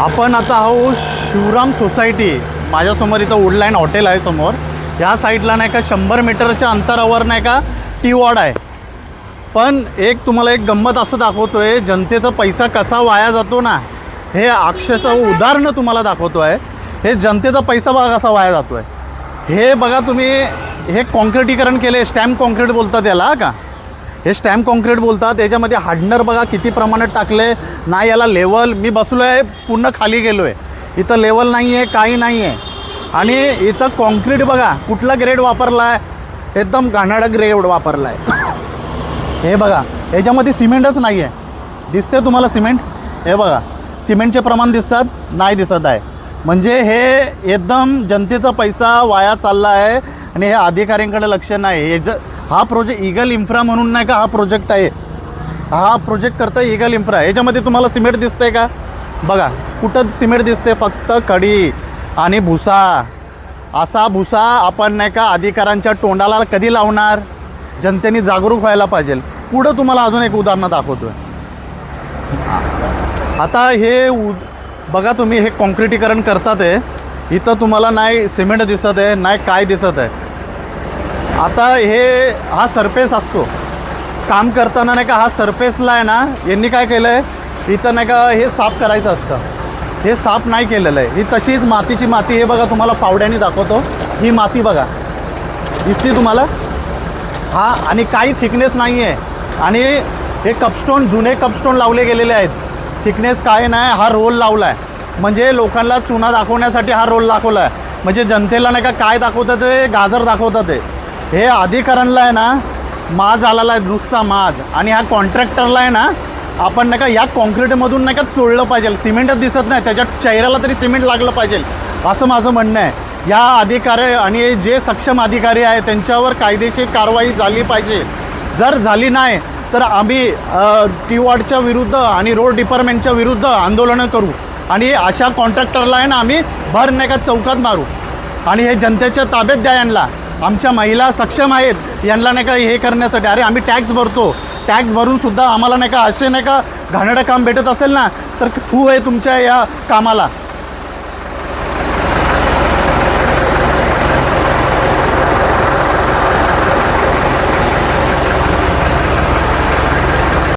आपण आता आहो शिवराम सोसायटी. माझ्यासमोर इथं वुडलाईन हॉटेल आहे समोर. ह्या साईडला नाही का शंभर मीटरच्या अंतरावर नाही का टी वॉर्ड आहे. पण एक तुम्हाला एक गंमत असं दाखवतो आहे जनतेचा पैसा कसा वाया जातो ना हे अक्षरशः उदाहरणं तुम्हाला दाखवतो आहे हे जनतेचा पैसा बघा कसा वाया जातो आहे हे बघा तुम्ही हे कॉन्क्रिटीकरण केले स्टॅम्प कॉन्क्रीट बोलतात याला का? हे स्टॅम्प कॉन्क्रीट बोलतात याच्यामध्ये हार्डनर बघा किती प्रमाणात टाकले. नाही याला लेवल मी बसलो आहे पूर्ण खाली गेलो आहे इथं लेवल नाही आहे काही नाही आहे आणि इथं कॉन्क्रीट बघा कुठला ग्रेड वापरला आहे एकदम घाणाडा ग्रेड वापरला आहे हे बघा याच्यामध्ये सिमेंटच नाही आहे दिसते तुम्हाला सिमेंट? हे बघा सिमेंटचे प्रमाण दिसतात? नाही दिसत आहे. म्हणजे हे एकदम जनतेचा पैसा वाया चालला आहे आणि हे अधिकाऱ्यांकडे लक्ष नाही. हे ज हा प्रोजेक्ट इगल इन्फ्रा म्हणून नाही का हा प्रोजेक्ट आहे. हा प्रोजेक्ट करता इगल इन्फ्रा याच्यामध्ये तुम्हाला सिमेंट दिसतंय का? बघा कुठं सिमेंट दिसते फक्त कडी आणि भुसा. असा भुसा आपण नाही का अधिकाऱ्यांच्या तोंडाला कधी लावणार? जनतेने जागरूक व्हायला पाहिजे. पुढं तुम्हाला अजून एक उदाहरण दाखवतो आता हे उ बघा तुम्ही हे कॉन्क्रिटीकरण करतात आहे इथं तुम्हाला नाही सिमेंट दिसत आहे नाही काय दिसत आहे. आता हे हा सरफेस असतो. काम करताना नाही का हा सरफेसला आहे ना यांनी काय केलं आहे इथं नाही का हे साफ करायचं असतं. हे साफ नाही केलेलं आहे. ही तशीच मातीची माती हे बघा तुम्हाला फावड्याने दाखवतो. ही माती बघा. दिसते तुम्हाला? हा आणि काही थिकनेस नाही आहे आणि हे कपस्टोन जुने कपस्टोन लावले गेलेले आहेत. थिकनेस काय नाही हा रोल लावला आहे म्हणजे लोकांना चुना दाखवण्यासाठी हा रोल दाखवला आहे म्हणजे जनतेला नाही का काय दाखवतात ते? गाजर दाखवतात ते. हे अधिकाऱ्यांना आहे ना माज आलेला आहे नुसता माज. आणि ह्या कॉन्ट्रॅक्टरला आहे ना आपण नाही का या कॉन्क्रीटमधून नाही का चोळलं पाहिजे. सिमेंटच दिसत नाही त्याच्या चेहऱ्याला तरी सिमेंट लागलं पाहिजे. असं माझं म्हणणं आहे. या अधिकारी आणि जे सक्षम अधिकारी आहे त्यांच्यावर कायदेशीर कारवाई झाली पाहिजे. जर झाली नाही तर आम्ही टी वॉर्डच्या विरुद्ध आणि रोड डिपार्टमेंटच्या विरुद्ध आंदोलनं करू. आणि अशा कॉन्ट्रॅक्टरला आहे ना आम्ही भर नाही का चौकात मारू. आणि हे जनतेच्या ताब्यात द्या यांना. आमच्या महिला सक्षम आहेत यांना नाही का हे करण्यासाठी. अरे आम्ही टॅक्स भरतो. टॅक्स भरूनसुद्धा आम्हाला नाही का असे नाही का घाणडं काम भेटत असेल ना तर फू आहे तुमच्या या कामाला.